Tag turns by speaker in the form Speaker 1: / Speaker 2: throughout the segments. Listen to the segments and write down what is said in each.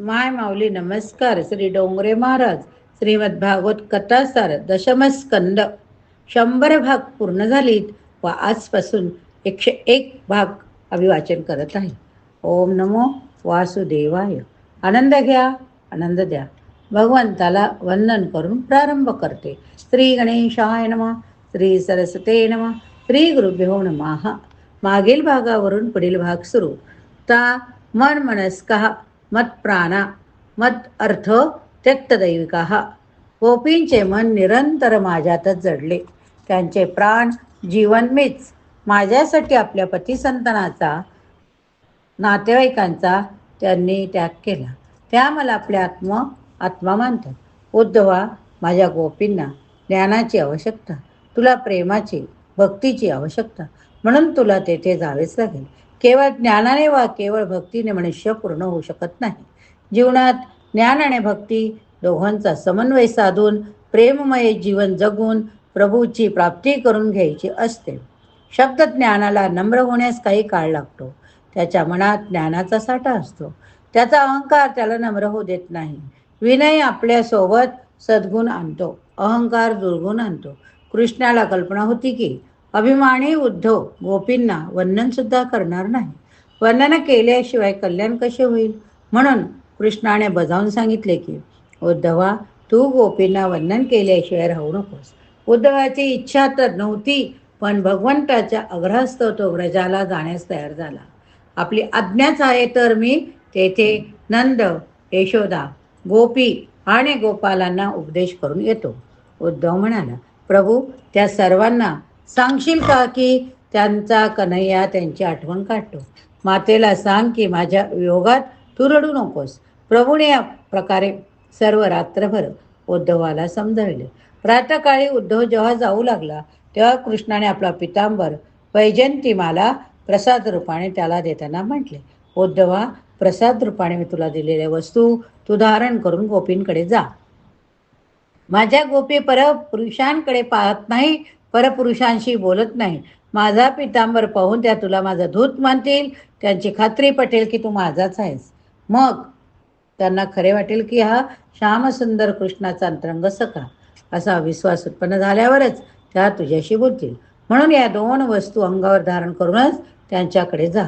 Speaker 1: माय माऊली नमस्कार. श्री डोंगरे महाराज श्रीमद भागवत कथासार दशमस्कंद. शंभर भाग पूर्ण झालीत व आजपासून एकशे एक भाग अभिवाचन करत आहे. ओम नमो वासुदेवाय. आनंद घ्या आनंद द्या. भगवंताला वंदन करून प्रारंभ करते. श्री गणेशाय नम श्री सरस्वते नम श्री गुरुभ्यो नमः. मागील भागावरून पुढील भाग सुरू. ता मन मनस्का. मत प्राणा मत अर्थ त्यक्तदैविका. गोपींचे मन निरंतर माझ्यातच जडले. त्यांचे प्राण जीवन मीच. माझ्यासाठी आपल्या पतिसंतनाचा नातेवाईकांचा त्यांनी त्याग केला. त्या मला आपल्या आत्म आत्मा मानतात. उद्धवा माझ्या गोपींना ज्ञानाची आवश्यकता तुला प्रेमाची भक्तीची आवश्यकता म्हणून तुला तेथे जावेच लागेल. केवळ ज्ञानाने वा केवळ भक्तीने मनुष्य पूर्ण होऊ शकत नाही. जीवनात ज्ञान आणि भक्ती दोघांचा समन्वय साधून प्रेममय जीवन जगून प्रभूची प्राप्ती करून घ्यायची असते. शब्द ज्ञानाला नम्र होण्यास काही काळ लागतो. त्याच्या मनात ज्ञानाचा साठा असतो. त्याचा अहंकार त्याला नम्र होऊ देत नाही. विनय आपल्यासोबत सद्गुण आणतो. अहंकार दुर्गुण आणतो. कृष्णाला कल्पना होती की अभिमानी उद्धव गोपींना वंदन सुद्धा करणार नाही. वंदन केल्याशिवाय कल्याण कसे होईल? म्हणून कृष्णाने बजावून सांगितले की उद्धवा तू गोपींना वंदन केल्याशिवाय राहू नकोस. उद्धवाची इच्छा तर नव्हती पण भगवंताच्या अग्रहस्थ तो व्रजाला जाण्यास तयार झाला. आपली आज्ञाच आहे तर मी तेथे नंद यशोदा गोपी आणि गोपालांना उपदेश करून येतो. उद्धव म्हणाला प्रभू त्या सर्वांना सांगशील का की त्यांचा कन्हैया त्यांची आठवण काढतो? मातेला सांग की माझ्या योगात तू रडू नकोस. प्रभूने या प्रकारे सर्व रात्रभर उद्धवाला समजावले. प्रातकाळी उद्धव जेव्हा जाऊ लागला तेव्हा कृष्णाने आपला पितांबर वैजंतीमाला प्रसाद रूपाने त्याला देताना म्हटले उद्धवा प्रसाद रूपाने मी तुला दिलेल्या वस्तू तू धारण करून गोपींकडे जा. माझ्या गोपी परपुरुषांकडे पाहत नाही परपुरुषांशी बोलत नाही. माझा पितांबर पाहून त्या तुला माझा धूत मानतील. त्यांची खात्री पटेल की तू माझाच आहेस. मग? त्यांना खरे वाटेल की हा श्यामसुंदर कृष्णाचा अंतरंग सखा. असा विश्वास उत्पन्न झाल्यावरच त्या तुझ्याशी बोलतील. म्हणून या दोन वस्तू अंगावर धारण करूनच त्यांच्याकडे जा.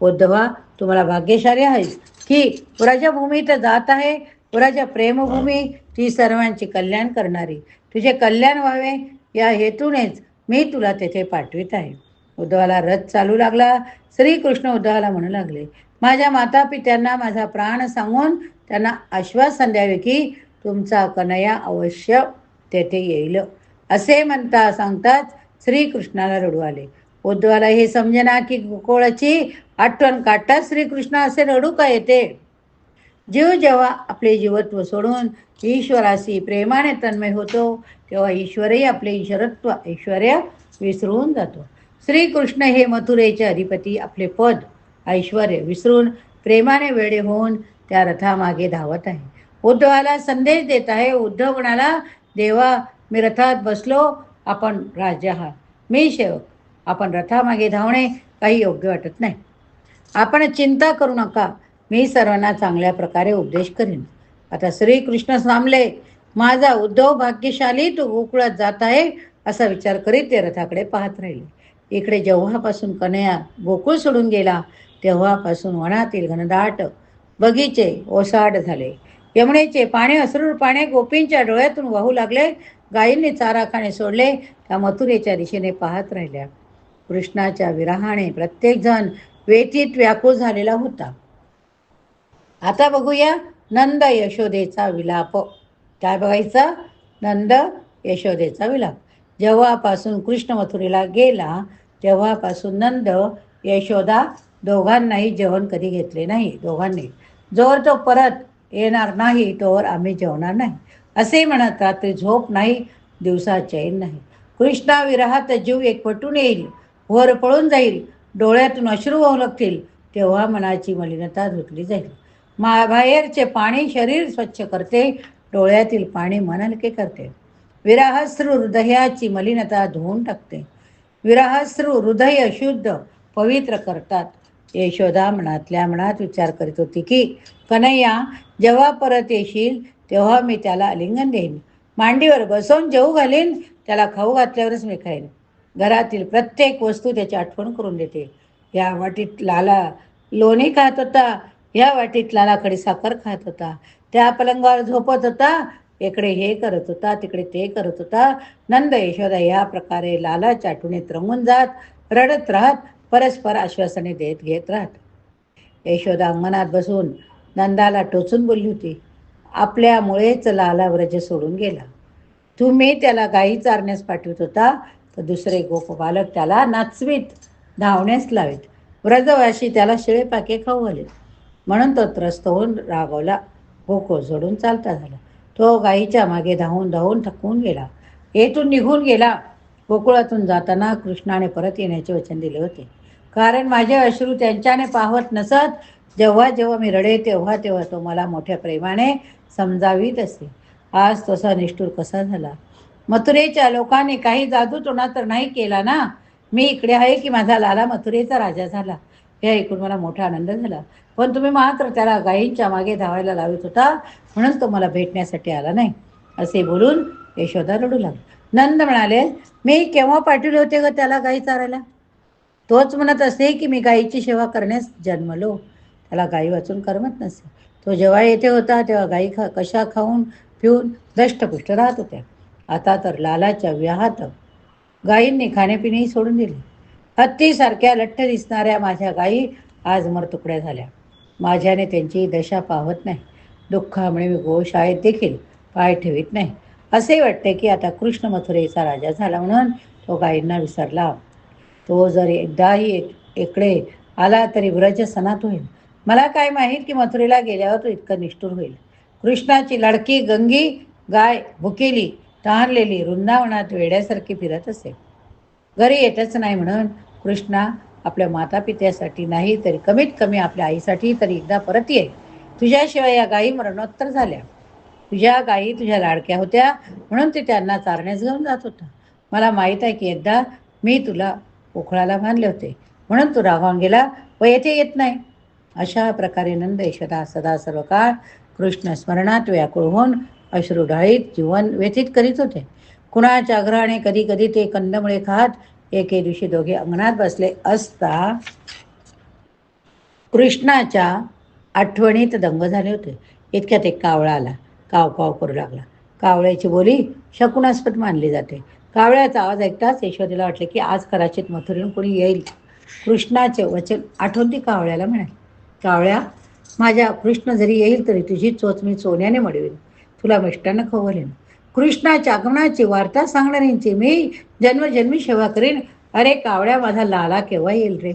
Speaker 1: उद्धवा तुम्हाला भाग्यशाली आहेस की पुराच्या भूमीत जात आहे. पुराच्या प्रेमभूमी ती सर्वांची कल्याण करणारी. तुझे कल्याण व्हावे या हेतूनेच मी तुला तेथे पाठवित आहे. उद्धवाला रथ चालू लागला. श्रीकृष्ण उद्धवाला म्हणू लागले माझ्या माता पित्यांना माझा प्राण सांगून त्यांना आश्वासन द्यावे की तुमचा कनया अवश्य तेथे येईल. असे म्हणता सांगताच श्रीकृष्णाला रडू आले. उद्धवाला हे समजेना की गोकुळाची आठवण काढताच श्रीकृष्ण असे रडू का येते? जीव जेव्हा आपले जीवत्व सोडून ईश्वराशी प्रेमाने तन्मय होतो तेव्हा ईश्वरही आपले ईश्वरत्व ऐश्वर्य विसरून जातो. श्रीकृष्ण हे मथुरेचे अधिपती आपले पद ऐश्वर विसरून प्रेमाने वेळे होऊन त्या रथामागे धावत आहे. उद्धवाला संदेश देत आहे उद्धव म्हणाला देवा मी रथात बसलो आपण राजा आहात. मी सेवक. आपण रथामागे धावणे काही योग्य वाटत नाही. आपण चिंता करू नका. मी सर्वांना चांगल्या प्रकारे उपदेश करीन. आता श्रीकृष्ण थांबले माझा उद्धव भाग्यशाली तो गोकुळात जात आहे असा विचार करीत ते रथाकडे पाहत राहिले. इकडे जेव्हापासून कन्या गोकुळ सोडून गेला तेव्हापासून वनातील घनदाट बगीचे ओसाड झाले. यमुनेचे पाणी असरूर पाने गोपींच्या डोळ्यातून वाहू लागले. गायींनी चारा खाणे सोडले त्या मथुरेच्या दिशेने पाहत राहिल्या. कृष्णाच्या विरहाने प्रत्येकजण वेतीत व्याकुळ झालेला होता. आता बघूया नंद यशोदेचा विलाप. काय बघायचा? नंद यशोदेचा विलाप. जेव्हापासून कृष्ण मथुरेला गेला तेव्हापासून नंद यशोदा दोघांनाही जेवण कधी घेतले नाही दोघांनी. जोर तो परत येणार नाही तोवर आम्ही जेवणार नाही. असे म्हणत रात्री झोप नाही दिवसा चैन नाही कृष्णाविरहात जीव एकवटून येईल वर पळून जाईल डोळ्यातून अश्रू वाहू लागतील तेव्हा मनाची मलिनता धुतली जाईल. बाहेरचे पाणी शरीर स्वच्छ करते डोळ्यातील पाणी मनलके करते. विराहस्रू हृदयाची मलिनता धुवून टाकते. विराहस्रू हृदय शुद्ध पवित्र करतात. यशोदा मनातल्या मनात विचार करीत होती की कन्हैया जेव्हा परत येशील तेव्हा मी त्याला आलिंगन देईन. मांडीवर बसवून जेऊ घालीन त्याला खाऊ घातल्यावरच मी खाईन. घरातील प्रत्येक वस्तू त्याची आठवण करून देते. या वाटीत लाला लोणी खात होता. या वाटीत लालाकडे साखर खात होता. त्या पलंगावर झोपत होता. इकडे हे करत होता तिकडे ते करत होता. नंद यशोदा या प्रकारे लाला चाटुणीत रंगून जात रडत राहत परस्पर आश्वासने देत घेत राहत. यशोदा अंगणात बसून नंदाला टोचून बोलली होती. आपल्यामुळेच लाला व्रज सोडून गेला. तुम्ही त्याला गाई चारण्यास पाठवत होता तर दुसरे गोप बालक त्याला नाचवीत धावण्यास लावीत. व्रजवाशी त्याला शिळे पाके खाऊ घालीत. म्हणून तो त्रस्त होऊन रागवला. गोको सोडून चालता झाला. तो गाईच्या मागे धावून धावून थकून गेला. येथून निघून गेला. गोकुळातून जाताना कृष्णाने परत येण्याचे वचन दिले होते. कारण माझे अश्रू त्यांच्याने पाहत नसत. जेव्हा जेव्हा मी रडे तेव्हा तेव्हा तो मला मोठ्या प्रेमाने समजावीत असे. आज तसा निष्ठूर कसा झाला? मथुरेच्या लोकांनी काही जादूटोणा तर नाही केला ना? मी इकडे आहे की माझा लाला मथुरेचा राजा झाला? हे ऐकून मला मोठा आनंद झाला. पण तुम्ही मात्र त्याला गायींच्या मागे धावायला लावत होता म्हणून तो मला भेटण्यासाठी आला नाही. असे बोलून यशोदा रडू लागला. नंद म्हणाले मी केव्हा पाठवले होते ग त्याला गाई चारायला? तोच म्हणत असे की मी गायीची सेवा करण्यास जन्मलो. त्याला गाई वाचून करमत नसे. तो जेव्हा येथे होता तेव्हा गाई खा कशा खाऊन पिऊन दष्टपुष्ट राहत होत्या. आता तर लालाच्या विहात गायींनी खाणेपिणेही सोडून दिले. हत्तीसारख्या लठ्ठ दिसणाऱ्या माझ्या गायी आज मरतुकड्या झाल्या. माझ्याने त्यांची दशा पाहत नाही. दुःखामुळे मी गोशाळेत देखील पाय ठेवीत नाही. असे वाटते की आता कृष्ण मथुरेचा राजा झाला म्हणून तो गायींना विसरला. तो जर एकदाही एक इकडे आला तरी व्रज सणात होईल. मला काय माहीत की मथुरेला गेल्यावर तो इतकं निष्ठूर होईल. कृष्णाची लडकी गंगी गाय भुकेली तहानलेली वृंदावनात वेड्यासारखी फिरत असे. घरी येतच नाही म्हणून कृष्णा आपल्या मातापित्यासाठी नाही तरी कमीत कमी आपल्या आईसाठी तरी एकदा परत ये. तुझ्याशिवाय या गायी मरणोत्तर झाल्या. तुझ्या गायी तुझ्या लाडक्या होत्या म्हणून ते त्यांना चारण्यास घेऊन जात होता. मला माहीत आहे की एकदा मी तुला पोखळाला बांधले होते. म्हणून तू रागावून गेला व येथे येत नाही. अशा प्रकारे नंद यशोदा सदा सर्व काळ कृष्ण स्मरणात व्याकुळ होऊन अश्रू ढाळीत जीवन व्यतीत करीत होते. कुणाच्या आग्रहाने कधी कधी ते कंदमुळे खात एके दिवशी दोघे अंगणात बसले असता कृष्णाच्या आठवणीत दंग झाले होते. इतक्यात एक कावळा आला. काव काव करू लागला. कावळ्याची बोली शकुनास्पद मानली जाते. कावळ्याचा आवाज ऐकताच यशोदेला वाटले की आज कदाचित मथुरीहून कोणी येईल. कृष्णाचे वचन आठवून ती कावळ्याला म्हणाली कावळ्या माझ्या कृष्ण जरी येईल तरी तुझी चोच मी सोन्याने मडवेन. तुला मिष्टानं खवलेन कृष्णाच्या आगमनाची वार्ता सांगणाऱ्यांची मी जन्मजन्मी सेवा करीन. अरे कावळ्या माझा लाला केव्हा येईल रे?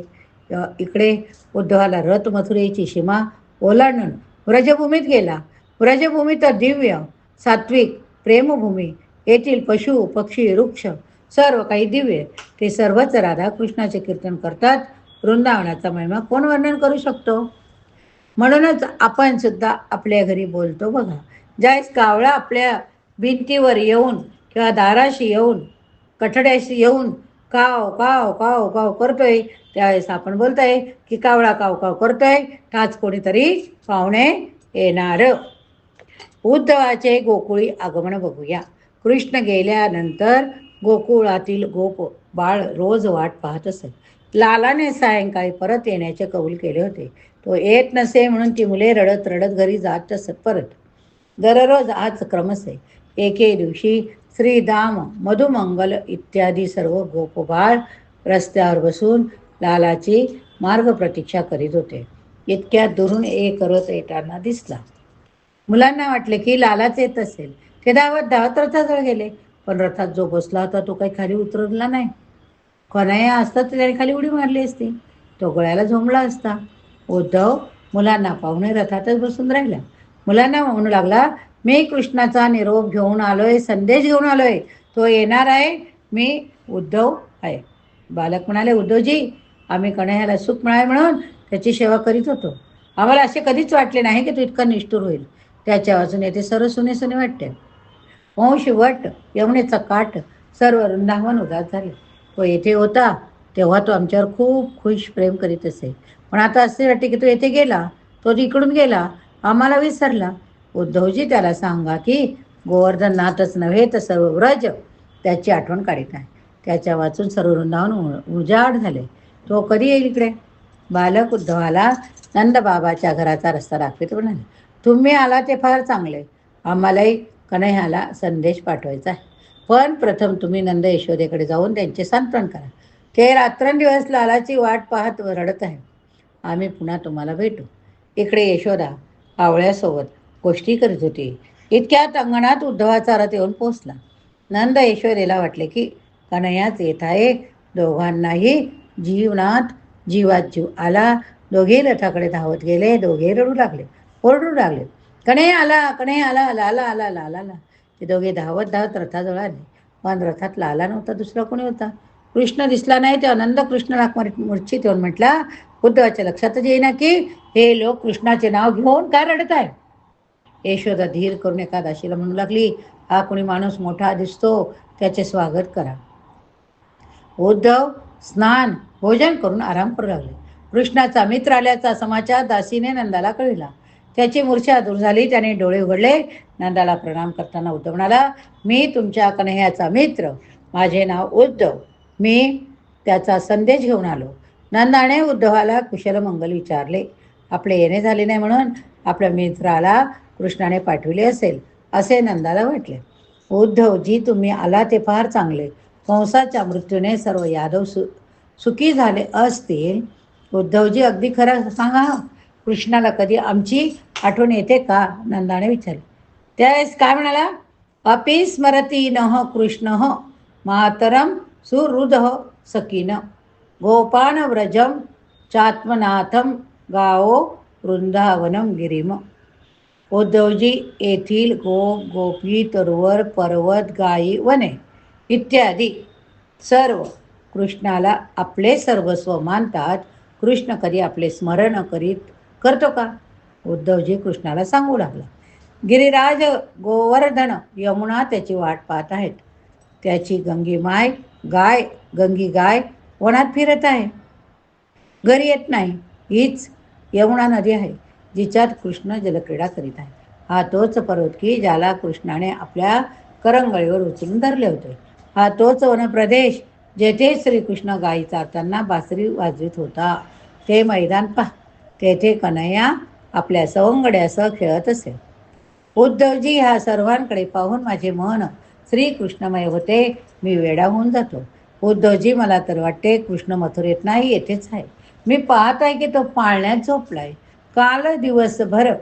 Speaker 1: इकडे उद्धवाला रथ मथुरेची सीमा ओलांडून व्रजभूमीत गेला. व्रजभूमी तर दिव्य सात्विक प्रेमभूमी येथील पशु पक्षी वृक्ष सर्व काही दिव्य. ते सर्वच राधाकृष्णाचे कीर्तन करतात. वृंदावनाचा महिमा कोण वर्णन करू शकतो? म्हणूनच आपण सुद्धा आपल्या घरी बोलतो बघा. ज्यावेळेस कावळा आपल्या भिंतीवर येऊन किंवा दाराशी येऊन कठड्याशी येऊन काव काव काव काव करतोय. त्यावेळेस आपण बोलतोय की कावळा काव काव करतोय. ठाच कोणीतरी पाहुणे येणार. उद्धवाचे गोकुळी आगमन बघूया. कृष्ण गेल्यानंतर गोकुळातील गोप बाळ रोज वाट पाहत असत लालाने सायंकाळी परत येण्याचे कबूल केले होते. तो येत नसे म्हणून ती मुले रडत रडत घरी जात असत परत. दररोज आज क्रमस. आहे एके दिवशी श्रीदाम मधुमंगल इत्यादी सर्व गोपबाळ रस्त्यावर बसून लालाची मार्ग प्रतीक्षा करीत होते. इतक्या दुरून एक रथ येताना दिसला. मुलांना वाटले की लालाच येत असेल. ते धावत धावत रथाजवळ गेले. पण रथात जो बसला होता तो काही खाली उतरला नाही. कन्हैया असता तर त्याने खाली उडी मारली असती. तो गळ्याला झोंबला असता. उद्धव मुलांना पाहुणे रथातच बसून राहिला. मुलांना म्हणू लागला मी कृष्णाचा निरोप घेऊन आलोय संदेश घेऊन आलोय. तो येणार आहे. मी उद्धव आहे. बालक म्हणाले उद्धवजी आम्ही कन्हैयाला सुख मिळावे म्हणून त्याची सेवा करीत होतो. आम्हाला असे कधीच वाटले नाही की तो इतका निष्ठुर होईल. त्याच्या वाचून येथे सर्व सुने सुने वाटते. वंश वट यमुनेचा काठ सर्व वृंदावन उदास झाले. तो येथे होता तेव्हा तो आमच्यावर खूप खुश प्रेम करीत असे. पण आता असे वाटते की तो येथे गेला तो इकडून गेला आम्हाला विसरला. उद्धवजी त्याला सांगा की गोवर्धननाथच नव्हे तर सर्व व्रज त्याची आठवण काढीत आहे. त्याच्या वाचून सर्व वृंदावन उ- उजाड झाले. तो कधी येईल इकडे? बालक उद्धवाला नंदबाबाच्या घराचा रस्ता दाखवित म्हणाले. तुम्ही आला ते फार चांगले. आम्हालाही कन्हैयाला संदेश पाठवायचा आहे. पण प्रथम तुम्ही नंद यशोदेकडे जाऊन त्यांचे सांत्वन करा. ते रात्रंदिवस लालाची वाट पाहत रडत आहे आम्ही पुन्हा तुम्हाला भेटू. इकडे यशोदा आवळ्यासोबत गोष्टी करीत होती. इतक्यात अंगणात उद्धवाचा रथ येऊन पोचला नंद यशोदेला वाटले की कन्हयाच येत आहे. दोघांनाही जीवनात जीवात जीव आला. दोघे रथाकडे धावत गेले. दोघे रडू लागले. ओरडू लागले. कणे आला कणे आला लाला आला लाला आला ते दोघे धावत धावत रथाजवळ आले. पण रथात लाला नव्हता दुसरा कोणी होता? कृष्ण दिसला नाही ते आनंद कृष्णाला मूर्छित येऊन म्हटला उद्धवाच्या लक्षातच येईना की हे लोक कृष्णाचे नाव घेऊन काय रडत आहे यशोदा धीर करून एका दाशीला म्हणू लागली हा कोणी माणूस मोठा दिसतो त्याचे स्वागत करा. उद्धव स्नान भोजन करून आराम करू लागले. कृष्णाचा मित्र आल्याचा समाचार दासीने नंदाला कळविला. त्याची मूर्छा दूर झाली त्याने डोळे उघडले. नंदाला प्रणाम करताना उद्धव म्हणाला मी तुमच्या कन्हैयाचा मित्र. माझे नाव उद्धव. मी त्याचा संदेश घेऊन आलो. नंदाने उद्धवाला कुशलमंगल विचारले. आपले येणे झाले नाही म्हणून आपल्या मित्राला कृष्णाने पाठविले असेल असे नंदाला वाटले. उद्धवजी तुम्ही आला ते फार चांगले. कंसाच्या मृत्यूने सर्व यादव सु सुखी झाले असतील. उद्धवजी अगदी खरं सांगा कृष्णाला कधी आमची आठवण येते का? नंदाने विचारले. त्यावेळेस काय म्हणाला? अपि स्मरती नह कृष्ण मातरम सुहृद सकीन गोपान व्रजम चात्मनाथम गावो वृंदावनम गिरिम। उद्धवजी येथील गो गोपी तरुवर पर्वत गायी वने इत्यादी. सर्व कृष्णाला आपले सर्वस्व मानतात. कृष्ण कधी आपले स्मरण करीत करतो का? उद्धवजी कृष्णाला सांगू लागला. गिरिराज गोवर्धन यमुना त्याची वाट पाहत आहेत. त्याची गंगी माय गाय गंगी गाय वनात फिरत आहे. घरी येत नाही. हीच यमुना नदी आहे. जिच्यात कृष्ण जलक्रीडा करीत आहे. हा तोच पर्वत की ज्याला कृष्णाने आपल्या करंगळीवर उचलून धरले होते. हा तोच वनप्रदेश जेथे श्रीकृष्ण गायी चारताना बासरी वाजवीत होता. ते मैदान पहा. तेथे कन्हैया आपल्या सवंगड्यासह खेळत असे. उद्धवजी ह्या सर्वांकडे पाहून माझे मन श्रीकृष्णमय होते. मी वेडा होऊन जातो. उद्धवजी मला तर वाटते कृष्ण मथुरेत नाही येथेच आहे. मी पाहत आहे की तो पाळण्यात झोपलाय. काल दिवसभर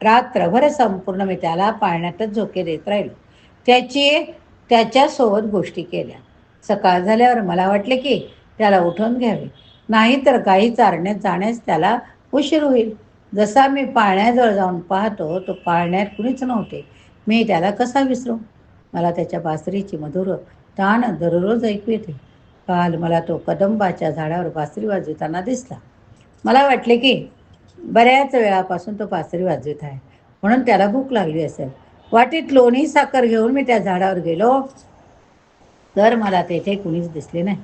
Speaker 1: रात्रभर संपूर्ण मी त्याला पाळण्यातच झोके देत राहिलो. त्याची त्याच्यासोबत गोष्टी केल्या. सकाळ झाल्यावर मला वाटले की त्याला उठवून घ्यावे. नाहीतर काही चारण्यात जाण्यास त्याला उशीर होईल. जसा मी पाळण्याजवळ जाऊन पाहतो तो पाळण्यात कुणीच नव्हते. मी त्याला कसा विसरू? मला त्याच्या बासरीची मधुर ताण दररोज ऐकू येते. काल मला तो कदंबाच्या झाडावर बासरी वाजविताना दिसला. मला वाटले की बऱ्याच वेळापासून तो पासरी वाजवित आहे. म्हणून त्याला भूक लागली असेल. वाटीत लोणी साखर घेऊन मी त्या झाडावर गेलो. तर मला तेथे कुणीच दिसले नाही.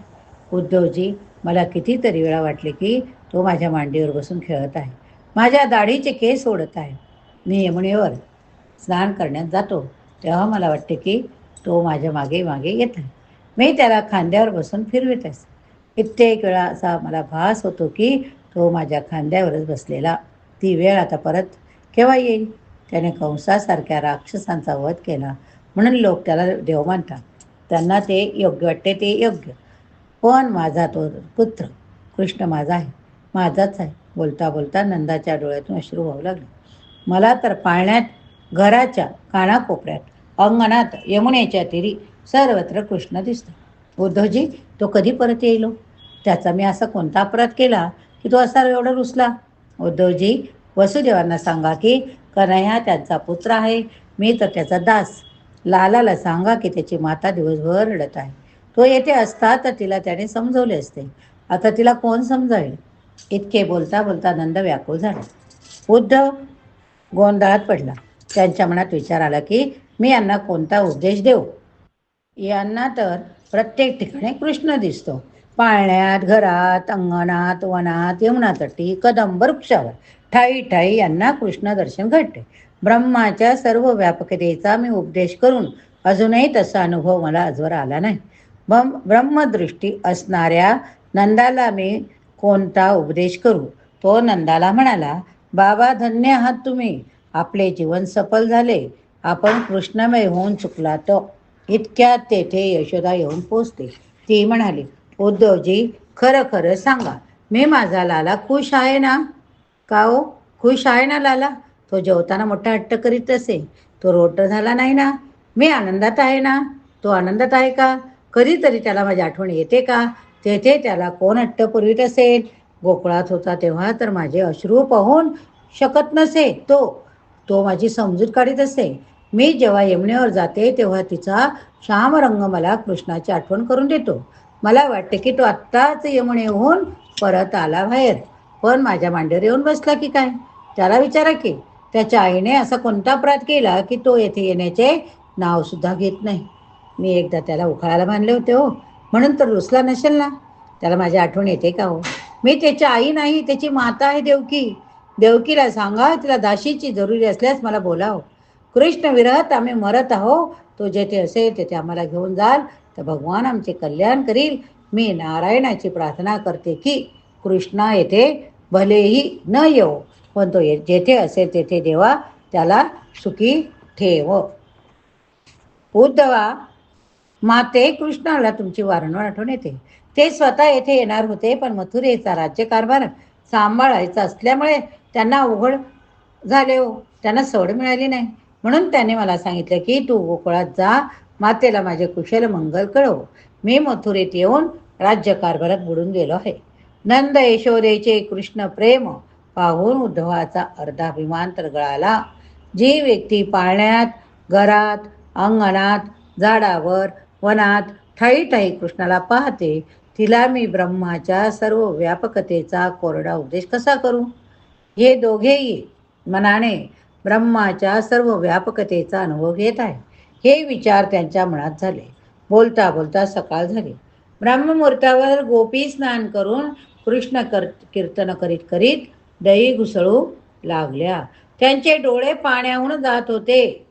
Speaker 1: उद्धवजी मला कितीतरी वेळा वाटले की तो माझ्या मांडीवर बसून खेळत आहे. माझ्या दाढीचे केस ओढत आहे. मी यमुनेवर स्नान करण्यात जातो. तेव्हा मला वाटते की तो माझ्या मागे मागे येत आहे. मी त्याला खांद्यावर बसून फिरवित असे. कित्येक वेळा असा मला भास होतो की तो माझ्या खांद्यावरच बसलेला. ती वेळ आता परत केव्हा येईल? त्याने कंसासारख्या राक्षसांचा वध केला. म्हणून लोक त्याला देव मानतात. त्यांना ते योग्य वाटते ते योग्य. पण माझा तो पुत्र कृष्ण माझा आहे. माझाच आहे. बोलता बोलता नंदाच्या डोळ्यातून अश्रू वाहू लागले. मला तर पाळण्यात घराच्या कानाकोपऱ्यात अंगणात यमुनेच्या तिरी सर्वत्र कृष्ण दिसतो उद्धवजी तो कधी परत येईल हो? त्याचा मी असा कोणता अपराध केला? की तो असा एवढा रुसला. उद्धवजी वसुदेवांना सांगा की कन्हैया त्यांचा पुत्र आहे मी तर त्याचा दास. लालाला सांगा की त्याची माता दिवसभर रडत आहे. तो येथे असता तर तिला त्याने समजवले असते. आता तिला कोण समजावेल? इतके बोलता बोलता नंद व्याकुळ झाला. उद्धव गोंधळात पडला. त्यांच्या मनात विचार आला की मी यांना कोणता उपदेश देऊ? यांना तर प्रत्येक ठिकाणी कृष्ण दिसतो. पाळण्यात घरात अंगणात वनात यमुनातटी कदंब वृक्षावर ठाई ठाई यांना कृष्ण दर्शन घडते. ब्रह्माच्या सर्व व्यापकतेचा मी उपदेश करून अजूनही तसा अनुभव मला आजवर आला नाही. ब्रह्मदृष्टी असणाऱ्या नंदाला मी कोणता उपदेश करू? तो नंदाला म्हणाला बाबा धन्य आहात तुम्ही. आपले जीवन सफल झाले. आपण कृष्णमय होऊन चुकला तो. इतक्यात तेथे यशोदा येऊन पोचते ती म्हणाली उद्धवजी खरं खरं सांगा. मी माझा लाला खुश आहे ना? का हो? खुश आहे ना लाला? तो जेवताना मोठा हट्ट करीत असे. तो रोट झाला नाही ना? मी आनंदात आहे ना? तो आनंदात आहे का? कधीतरी त्याला माझी आठवण येते का? तेथे त्याला कोण हट्ट पुरवीत असेल? गोकुळात होता तेव्हा तर माझे अश्रू पाहून शकत नसे तो. तो माझी समजूत काढीत असे. मी जेव्हा यमुनेवर जाते तेव्हा तिचा श्याम रंग मला कृष्णाची आठवण करून देतो. मला वाटते की तो आत्ताच यमुनेहून परत आला बाहेर. पण माझ्या मांडीवर येऊन बसला की काय? त्याला विचारा की त्याच्या आईने असा कोणता अपराध केला की तो येथे येण्याचे नावसुद्धा घेत नाही? मी एकदा त्याला उखाळायला बांधले होते हो. म्हणून तर रुसला नसेल ना? त्याला माझी आठवण येते का हो? मी त्याची आई नाही त्याची माता आहे देवकी. देवकीला सांगा तिला दाशीची जरुरी असल्यास मला बोलावं. कृष्ण विरहत आम्ही मरत आहो. तो जेथे असेल तेथे आम्हाला घेऊन जाल. तर भगवान आमचे कल्याण करील. मी नारायणाची प्रार्थना करते की कृष्णा येथे भलेही न येऊ पण तो ये- जेथे असेल तेथे देवा त्याला सुखी ठेव. उद्धवा माते कृष्णाला तुमची वारंवार आठवण येते. ते स्वतः येथे येणार होते पण मथुरेचा राज्यकारभार सांभाळायचा असल्यामुळे त्यांना अवघड झाले हो. त्यांना सवड मिळाली नाही. म्हणून त्याने मला सांगितलं की तू गोकुळात जा मातेला माझे कुशल मंगल कळव मी मथुरेत येऊन राज्यकारभारात बुडून गेलो आहे. नंद यशोदेचे कृष्ण प्रेम पाहून उद्धवाचा अर्धाभिमान तर गळाला जी व्यक्ती पाळण्यात घरात अंगणात झाडावर वनात ठाई ठाई कृष्णाला पाहते तिला मी ब्रह्माच्या सर्व व्यापकतेचा कोरडा उपदेश कसा करू? हे दोघेही मनाने ब्रह्माच्या सर्व व्यापकतेचा अनुभव घेत आहे. हे विचार त्यांच्या मनात झाले. बोलता बोलता सकाळ झाली. ब्रह्ममुहूर्तावर गोपी स्नान करून कृष्ण कर कीर्तन करीत करीत दही घुसळू लागल्या. त्यांचे डोळे पाण्याहून जात होते.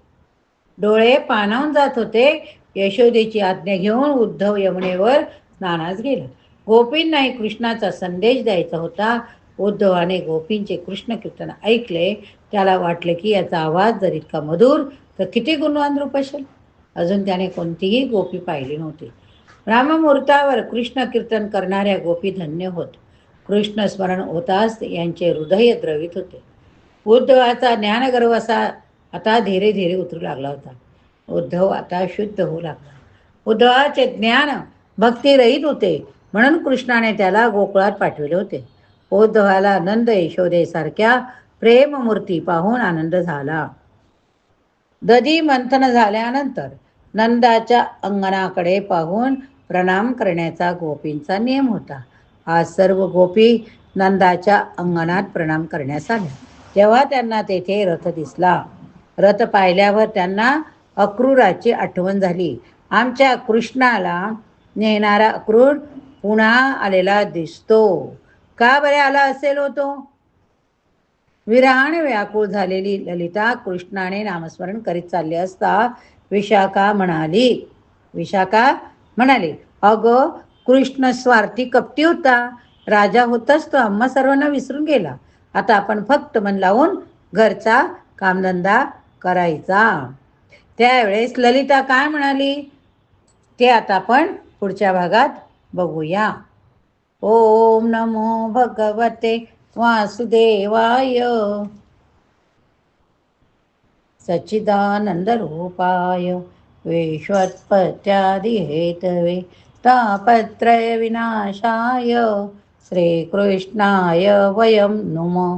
Speaker 1: डोळे पाण्याहून जात होते. यशोदेची आज्ञा घेऊन उद्धव यमुनेवर स्नानास गेला. गोपींनाही कृष्णाचा संदेश द्यायचा होता. उद्धवाने गोपींचे कृष्ण कीर्तन ऐकले त्याला वाटले की याचा आवाज जर इतका मधुर तर किती गुणवान रूप असेल? अजून त्याने कोणतीही गोपी पाहिली नव्हती. राममुहूर्तावर कृष्ण कीर्तन करणाऱ्या गोपी धन्य होत. कृष्ण स्मरण होताच यांचे हृदय द्रवित होते. उद्धवाचा ज्ञानगर्व असा आता धीरे धीरे उतरू लागला होता. उद्धव आता शुद्ध होऊ लागला. उद्धवाचे ज्ञान भक्तिरहित होते म्हणून कृष्णाने त्याला गोकुळात पाठविले होते. उद्धवाला नंद यशोदेसारख्या प्रेममूर्ती पाहून आनंद झाला. दधी मंथन झाल्यानंतर नंदाच्या अंगणाकडे पाहून प्रणाम करण्याचा गोपींचा नियम होता. आज सर्व गोपी नंदाच्या अंगणात प्रणाम करण्यास आल्या. तेव्हा त्यांना तेथे रथ दिसला. रथ पाहिल्यावर त्यांना अक्रूराची आठवण झाली. आमच्या कृष्णाला नेणारा अक्रूर पुन्हा आलेला दिसतो. का बरे आला असेल होतो विरहाने व्याकुळ झालेली ललिता कृष्णाने नामस्मरण करीत चालले असता विशाखा म्हणाली विशाखा म्हणाली अगं कृष्ण स्वार्थी कपटी होता. राजा होताच तो आम्हा सर्वांना विसरून गेला. आता आपण फक्त मन लावून घरचा कामधंदा करायचा. त्यावेळेस ललिता काय म्हणाली ते आता आपण पुढच्या भागात बघूया. ॐ नमो भगवते वासुदेवाय। सच्चिदानन्दरूपाय विश्वत्पत्यादिहेतवे तापत्रयविनाशाय श्रीकृष्णाय वयं नुमः।